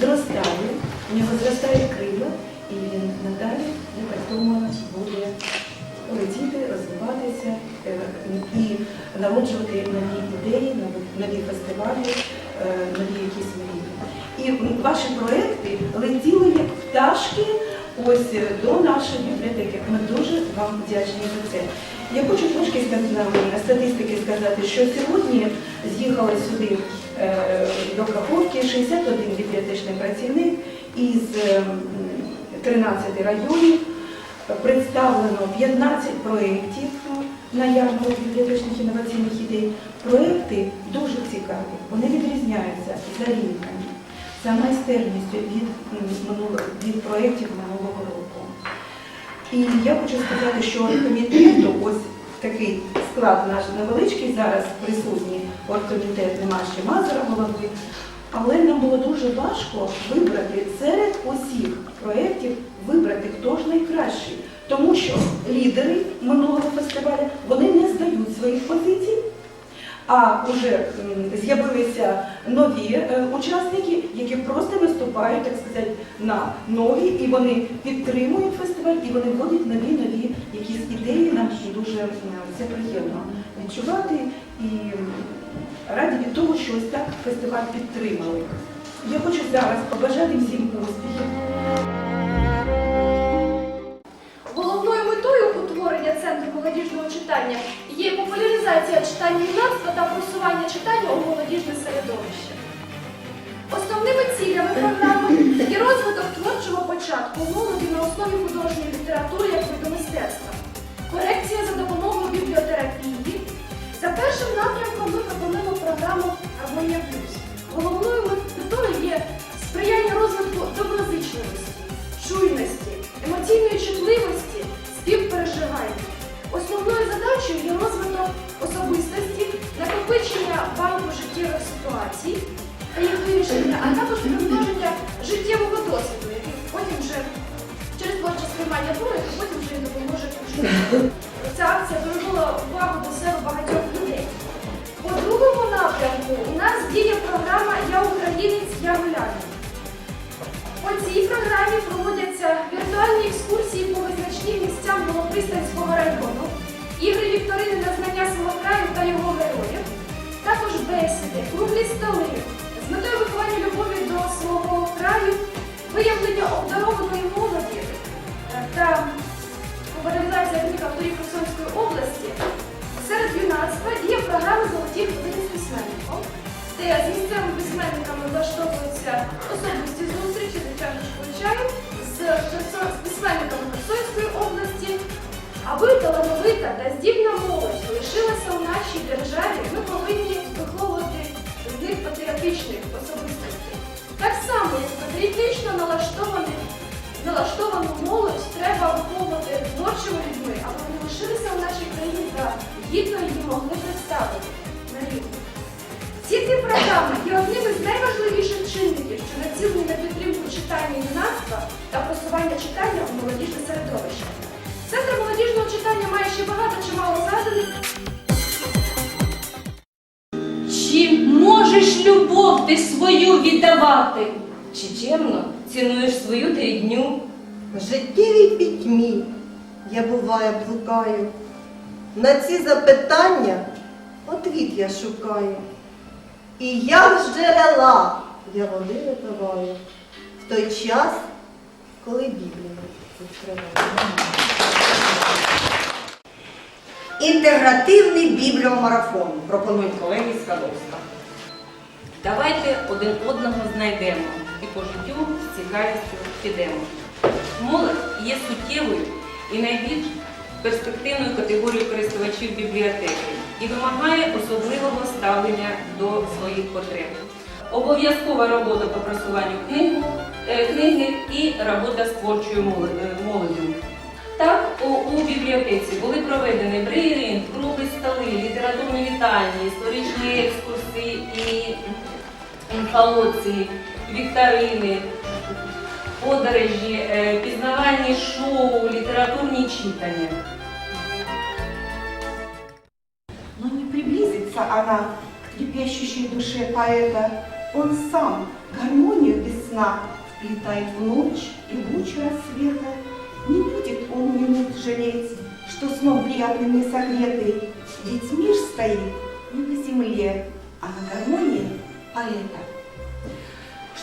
зростає, у нього зростає крила, і він надалі непритомно буде летіти, розвиватися е, і народжувати нові ідеї, нові- фестивалі, е, нові якісь мрії. І ваші проекти летіли як пташки ось е, до нашої бібліотеки. Ми дуже вам вдячні за це. Я хочу трошки статистики сказати, що сьогодні з'їхали сюди до Каховки 61 бібліотечний працівник із е, 13 районів. Представлено 15 проєктів на ярмарку бібліотечних інноваційних ідей. Проєкти дуже цікаві, вони відрізняються за рівнями, за майстерністю від, від проєктів минулого року. І я хочу сказати, що комітету, ось такий склад наш невеличкий зараз присутній, оргкомітет нема ще Мазера голови, але нам було дуже важко вибрати серед усіх проєктів, вибрати хто ж найкращий. Тому що лідери минулого фестивалю вони не здають своїх позицій, а вже з'явилися нові е, учасники, які просто виступають, так сказати, на ноги, і вони підтримують фестиваль, і вони вводять нові нові якісь ідеї. Нам дуже це приємно відчувати і раді від того, що ось так фестиваль підтримали. Я хочу зараз побажати всім успіхів. Читання є популяризація читання юнацтва та просування читання у молодіжне середовище. Основними цілями програми є розвиток творчого початку молоді на основі художньої літератури як виду мистецтва, корекція за допомогою бібліотерапії. За першим напрямком ми пропонуємо програму Гармонія Плюс. Головною метою є сприяння розвитку доброзичливості, чуйності, емоційної чутливості, вирішення, а також примноження життєвого досвіду, який потім вже через творче сприймання проєкту потім вже допоможе житті. Ця акція привернула увагу до себе багатьох людей. По другому напрямку у нас діє програма Я українець, я гулянин. По цій програмі проводяться віртуальні екскурсії по визначним місцям Новопристанського району, ігри вікторини на знання свого краю та його героїв, також бесіди, круглі столи творчими людьми, аби вони лишилися в нашій країні та гідно її могли представити на рівні. Ці дві програми є одним із найважливіших чинників, що націлені на підтримку читання юнацтва та просування читання у молодіжне середовище. Центр молодіжного читання має ще багато чимало заданих. Чи можеш любов ти свою віддавати? Чи чемно цінуєш свою ти рідню? Життєвій пітьмі я буває блукаю. На ці запитання отвіт я шукаю. І як з джерела я води випиваю в той час, коли Біблію відкриваю. Інтегративний бібліомарафон пропонують колеги з Кадовська. Давайте один одного знайдемо і по життю з цікавістю підемо. Молодь є суттєвою і найбільш перспективною категорією користувачів бібліотеки і вимагає особливого ставлення до своїх потреб. Обов'язкова робота по просуванню книгу, е, книги і робота з творчою е, молоддю. Так, у, бібліотеці були проведені брейринг, круглі столи, літературні вітальні, історичні екскурси і інфолоції, вікторини, подорожі, пізнавальні шоу, літературні читання. Но не приблизится она к трепещущей душе поэта. Он сам гармонию без сна вплетает в ночь и гучу рассвета. Не будет он минут жалеть, что сном приятными согретый, ведь мир стоит не на земле, а на гармонии поэта.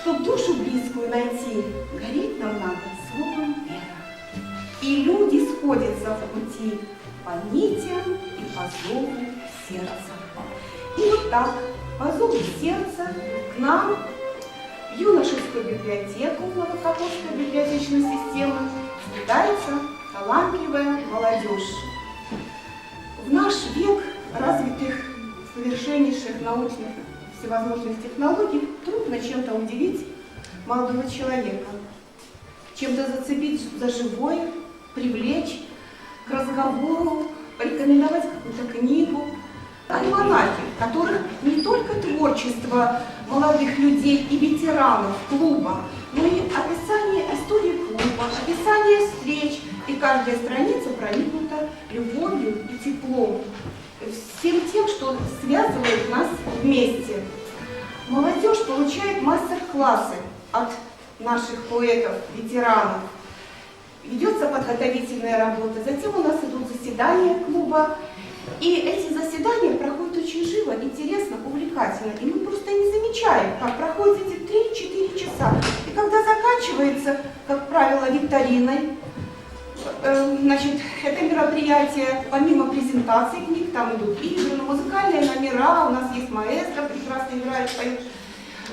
Чтоб душу близкую найти, гореть нам надо словом вера. И люди сходятся в пути по нитям и по зову сердца. И вот так, по зову сердца, к нам в юношескую библиотеку Новокопольской библиотечной системы вплетается талантливая молодежь. В наш век развитых совершеннейших научных всевозможных технологий трудно чем-то удивить молодого человека, чем-то зацепить за живое, привлечь к разговору, порекомендовать какую-то книгу. Альманахи, в которых не только творчество молодых людей и ветеранов клуба, но и описание истории клуба, описание встреч, и каждая страница проникнута любовью и теплом, всем тем, что связывает нас вместе. Молодежь получает мастер-классы от наших поэтов, ветеранов. Ведется подготовительная работа, затем у нас идут заседания клуба. И эти заседания проходят очень живо, интересно, увлекательно. И мы просто не замечаем, как проходят эти 3-4 часа. И когда заканчивается, как правило, викториной, Значит, это мероприятие, помимо презентации книг, там идут игры, музыкальные номера, у нас есть маэстро, прекрасно играет, поет,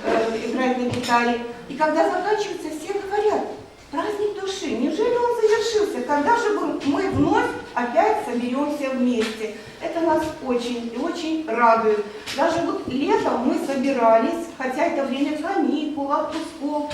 э, играет на гитаре. И когда заканчивается, все говорят, праздник души, неужели он завершился? Когда же мы вновь опять соберемся вместе? Это нас очень и очень радует. Даже вот летом мы собирались, хотя это время каникул, отпусков,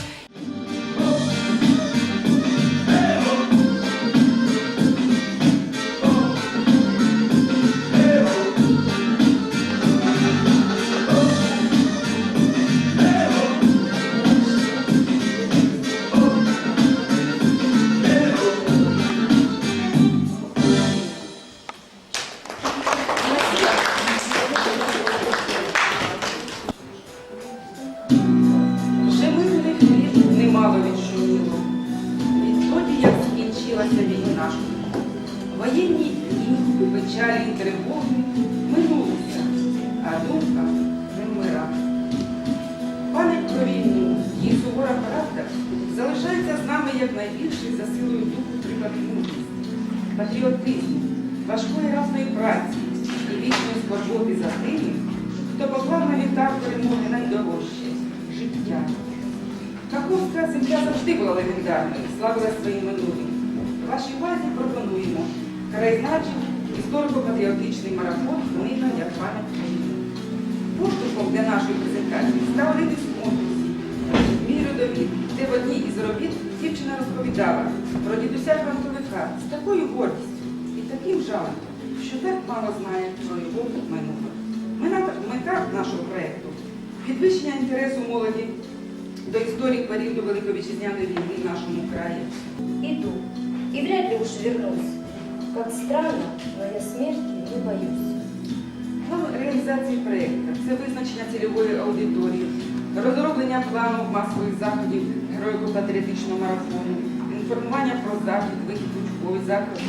тривоги минулися, а думка не вмира. Пам'ять про війну, її сувора характер залишається з нами як найбільший за силою духу мудрості, патріотизму, важкої разної праці і вічної скорботи за тими, хто поклав на вівтар перемоги найдорожче життя. Каховська земля завжди була легендарною, славила своїм минулим. Вашій увазі пропонуємо краєзнавчий історико-патріотичний марафон «Книга як пам'ять країни». Поштовхом для нашої презентації став один із «Мій родовід», де в одній із робіт дівчина розповідала про дідуся фронтовика з такою гордістю і таким жалем, що так мало знає про його минуле. Мета, нашого проєкту підвищення інтересу молоді до історії періоду Великої Вітчизняної війни в нашому краї. Иду, и вряд ли уж вернусь. Как странно, но я смерти не боюсь. План реалізації проєкту це визначення цільової аудиторії, розроблення плану масових заходів героїко-патріотичного марафону, інформування про захід, вихід учбовий заклад,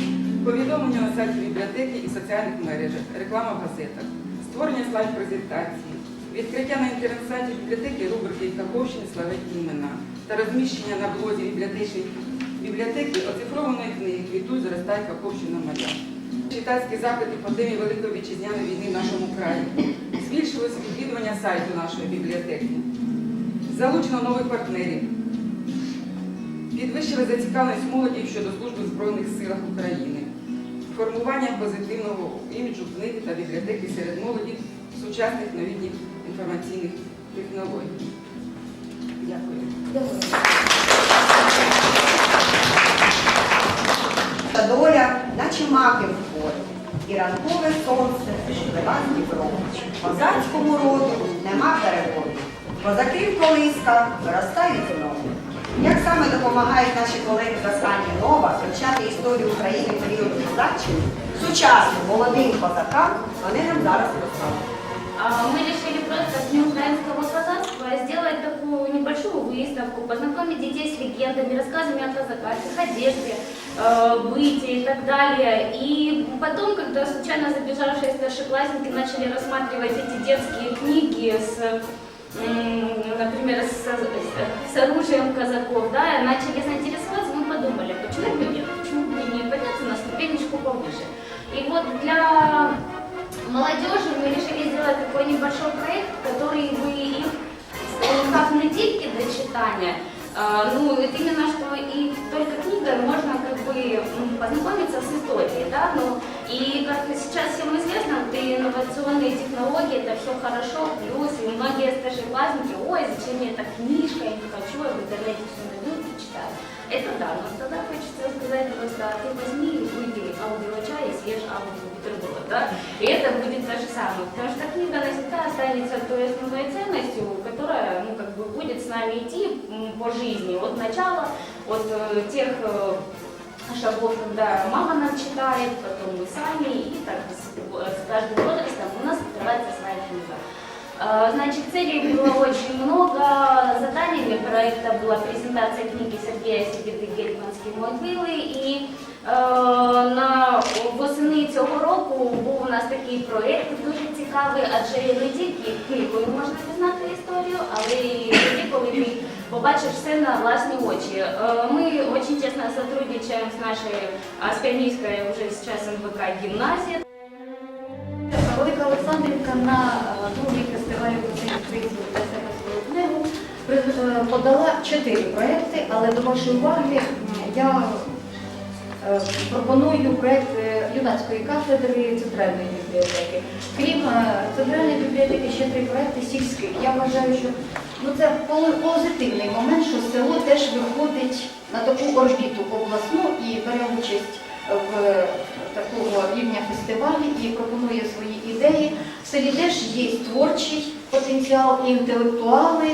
повідомлення на сайті бібліотеки і соціальних мережах, реклама в газетах, створення слайд-презентації, відкриття на інтернет-сайті бібліотеки рубрики Каховщини славетні імена та розміщення на блозі бібліотечної бібліотеки оцифрованої книги «Квітуй, зростай Каховщина моя». Читацькі запити по темі Великої вітчизняної війни в нашому краї. Збільшилось відвідування сайту нашої бібліотеки. Залучено нових партнерів. Підвищили зацікавленість молоді щодо служби в Збройних силах України. Формування позитивного іміджу книги та бібліотеки серед молоді сучасних новітніх інформаційних технологій. Дякую. наче маки в полі, і ранкове сонце лива Дніпро. Козацькому роду нема переводу. Козаків колиска виростають знову. Як саме допомагають наші колеги з Астані Нова вивчати історію України періоду козаччини, сучасним молодим козакам, вони нам зараз розкажуть. А Мы решили просто с Днем украинского казахства сделать такую небольшую выставку, познакомить детей с легендами, рассказами о казаках, их одежде, э, быте и так далее. И потом, когда случайно забежавшие старшеклассники начали рассматривать эти детские книги с например, с, с- с оружием казаков, да, начали заинтересоваться, мы подумали, почему бы нет, почему бы не подняться на ступенечку повыше. И вот для молодежи мы решили сделать такой небольшой проект, который бы их, скажем так, не тільки для читания, а, ну, именно что и только книгой можно как бы м, познакомиться с историей, да, ну, и как сейчас всем известно, и инновационные технологии, это все хорошо, плюс, и многие старшеклассники, ой, зачем мне эта книжка, я не хочу, я в интернете все найду и читаю. Это да, но тогда хочется сказать просто, ты возьми, выпей аудиочай и съешь аудиобутерброд, да, и это будет то же самое, потому что книга навсегда останется той основной ценностью, которая, ну, как бы будет с нами идти по жизни, от начала, от э, тех э, шагов, когда мама нам читает, потом мы сами, и так с, с каждым возрастом у нас открывается своя книга. Э, Значит, целей было очень много. Заданиями проекта была презентация книги Сергея Сибіди Гетьманські могили. І е, на восени цього року був у нас такий проєкт дуже цікавий, адже не тільки книгою можна пізнати історію, але й тоді, коли ти побачиш все на власні очі. Е, Ми дуже чесно сотрудничаем з нашою а, з Піонерською вже НВК гімназія. Велика Олександрівка на другий фестивалі української для себе книгу подала чотири проекти, але до вашої уваги я е, пропоную проект е, юнацької кафедри центральної бібліотеки. Крім центральної бібліотеки, ще три проекти сільських. Я вважаю, що ну, це позитивний момент, що село теж виходить на таку орбіту обласну і бере участь в е, такого рівня фестивалі і пропонує свої ідеї. В селі теж є творчий потенціал і інтелектуали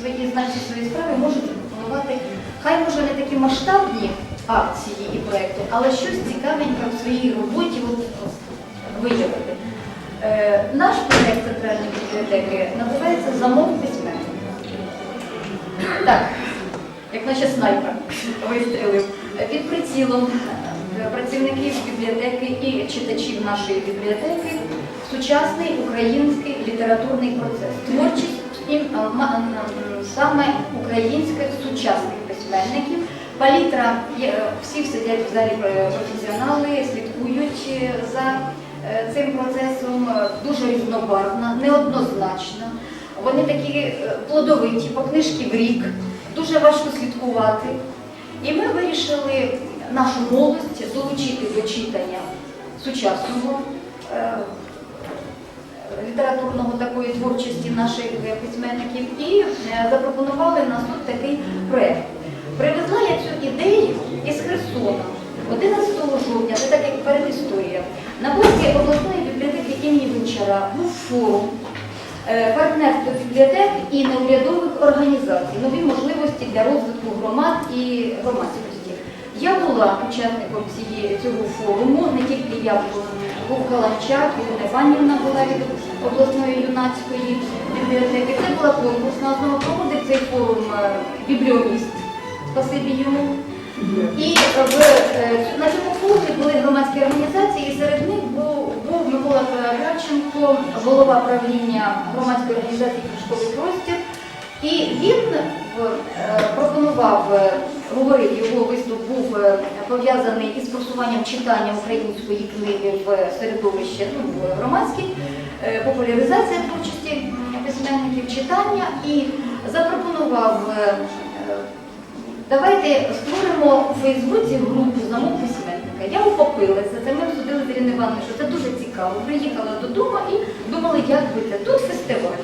свої значні свої справи можуть пропонувати. Хай може не такі масштабні акції і проекти, але щось цікавеньке в своїй роботі от, виявити. Е, наш проект центральної бібліотеки називається Замов письменник. Так, як наче снайпер вистрілив під прицілом е, працівників бібліотеки і читачів нашої бібліотеки сучасний український літературний процес. Творчість і, е, саме українських сучасних письменників. Палітра е, всі сидять в залі професіонали, слідкують за цим процесом, дуже різнобарвна, неоднозначна. Вони такі е, плодовиті, по книжки в рік, дуже важко слідкувати. І ми вирішили нашу молодь долучити до читання сучасного е, літературного такої творчості наших письменників і е, запропонували нас тут такий проєкт. Привезла я цю ідею із Херсона 11 жовтня, це так як передісторія. На базі обласної бібліотеки імені Гончара був форум партнерство бібліотек і неурядових організацій, нові можливості для розвитку громад і громадськості. Я була учасником цього форуму, не тільки я була, був Каланчак, Ірина Іванівна була від обласної юнацької бібліотеки. Це була конкурсна основа, проводив цей форум е, бібліоміст, спасибі йому. І в, е, на цьому форумі були громадські організації, і серед них був, був Микола Голова правління громадської організації «Книжковий простір. І він е, пропонував, е, говорив, його виступ був е, пов'язаний із просуванням читання української книги в середовище ну, в громадське, е, популяризація творчості письменників, читання і запропонував. Давайте створимо у Фейсбуці групу замов письменника. Я ухопилася, це ми обсудили з Іриною Івановною, що це дуже цікаво. Приїхала додому і думали, як би. Тут фестиваль.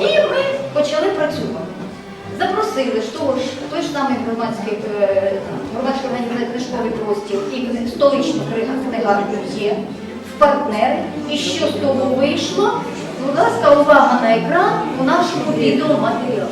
І ми почали працювати. Запросили того ж, той ж самий громадський, е, громадський книжковий простір і столичну книгарню є в партнери. І що з того вийшло? Будь ласка, увага на екран у нашому відеоматеріалі.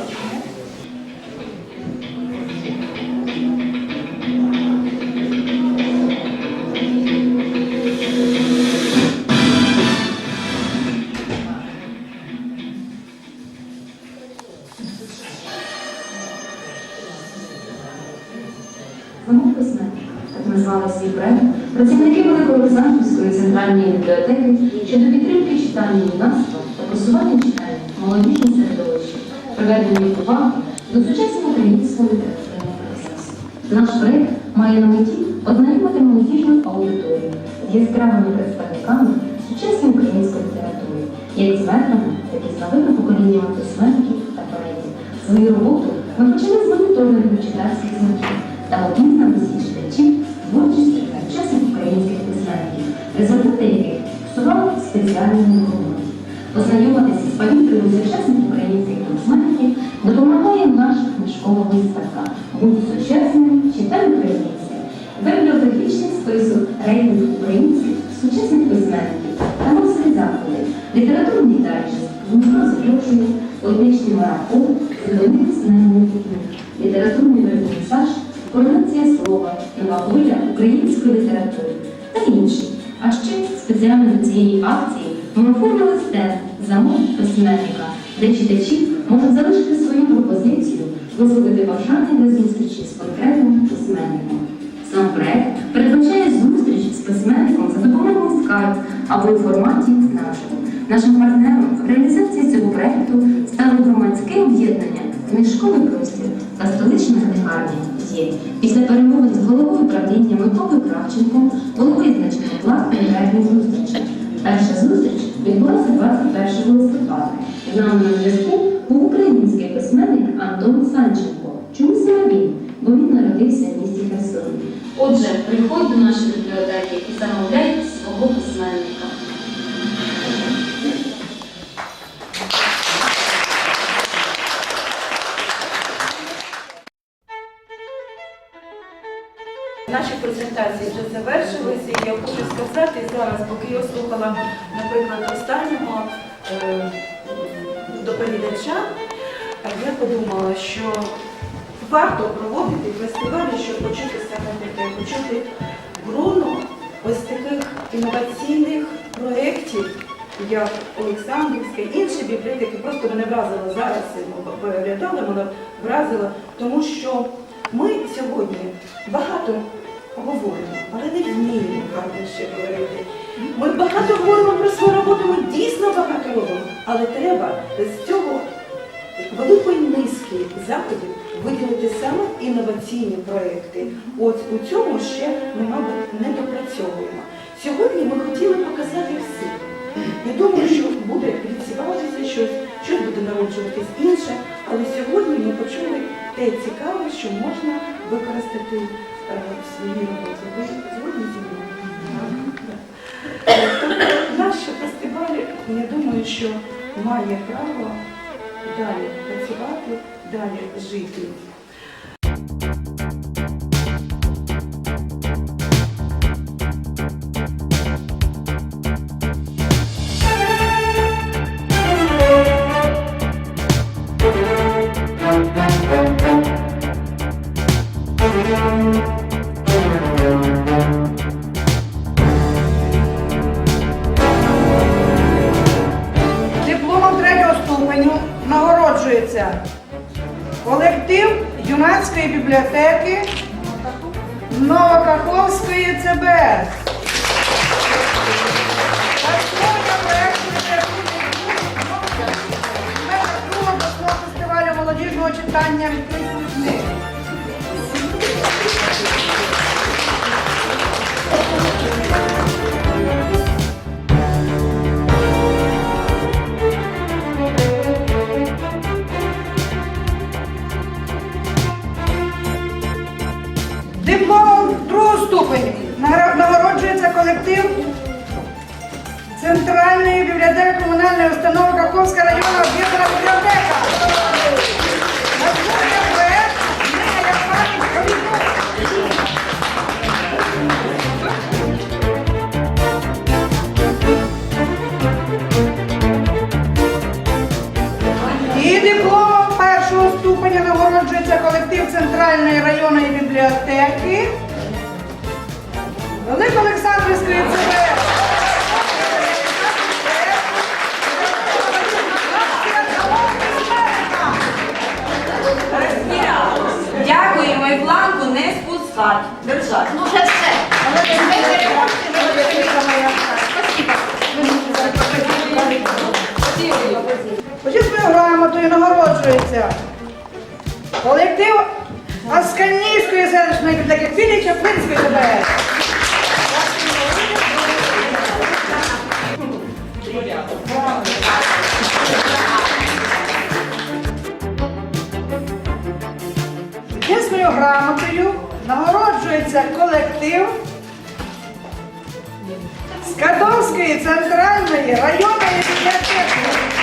Центральної бібліотеки щодо підтримки читання юнацтва та просування читання в молодіжне середовище, приведення уваги до сучасного українського літературного процесу. Наш проект має на меті ознайомити молодіжну аудиторію з яскравими представниками сучасної української літератури, як з метрами, так і з новими поколіннями письменників та поетів. Свою роботу ми почали з моніторингу читацьких знаків та читачів творчості сучасних українських письменників, результати яких фіксували спеціальними роботи. Познайомитися з палітрою сучасних українських письменників допомагає наша книжкова виставка «Будь сучасним, читай українське». Бібліографічний список рейтинг українських сучасних письменників та масові заходи, літературний дайджест, Дмитро запрошує, поетичний марафон, судовий знайомий літературний вернісаж, коронація слова, нова хвиля української літератури та інші. А ще спеціально до цієї акції ми оформили стенд замов письменника, де читачі можуть залишити свою пропозицію, висловити бажання для зустрічі з портретом письменника. Сам проект передбачає зустріч з письменником за допомогою скайп або у форматі наживо. Нашим партнером в реалізації цього проекту стало громадське об'єднання Книжковий простір та столична книгарня є. Після перемовин з головою управління Миколою Кравченком було визначено план календарних зустрічей. Перша зустріч відбулася 21 листопада. З нами на зв'язку був український письменник Антон Санченко. Чому саме він? Бо він народився в місті Херсоні. Отже, приходь до нашої бібліотеки і замовляй свого письменника. Презентації вже завершилися. і Я хочу сказати зараз, поки я слухала, наприклад, останнього е, доповідача, я подумала, що варто проводити фестивалі, щоб почути саме таке, почути грону ось таких інноваційних проєктів, як Олександрівська, інші бібліотеки. Просто мене вразило зараз, переглядала, мене вразило, тому що ми сьогодні багато говоримо, але не вміємо гарно ще говорити. Ми багато говоримо про свою роботу, ми дійсно багато робимо, але треба з цього великої низки заходів виділити саме інноваційні проекти. От у цьому ще ми, мабуть, не допрацьовуємо. Сьогодні ми хотіли показати все. Я думаю, що буде відсіватися щось, щось буде народжуватись інше, але сьогодні ми почули те цікаве, що можна використати е, в своїй роботі. Ви згодні зі мною? Е, Тобто наш фестиваль, я думаю, що має право далі працювати, далі жити. Колектив юнацької бібліотеки Новокаховської фестивалю молодіжного читання відкритих книг. Колектив. Центральної бібліотеки комунальної установи Асканійської селищної бібліотеки філії Чаплинської ДБС. Почесною грамотою нагороджується колектив Скадовської центральної районної бібліотеки.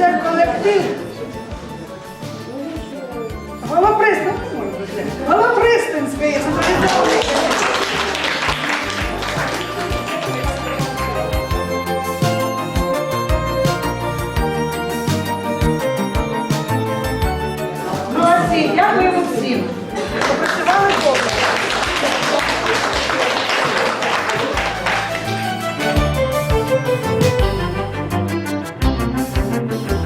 Нагороджується колектив.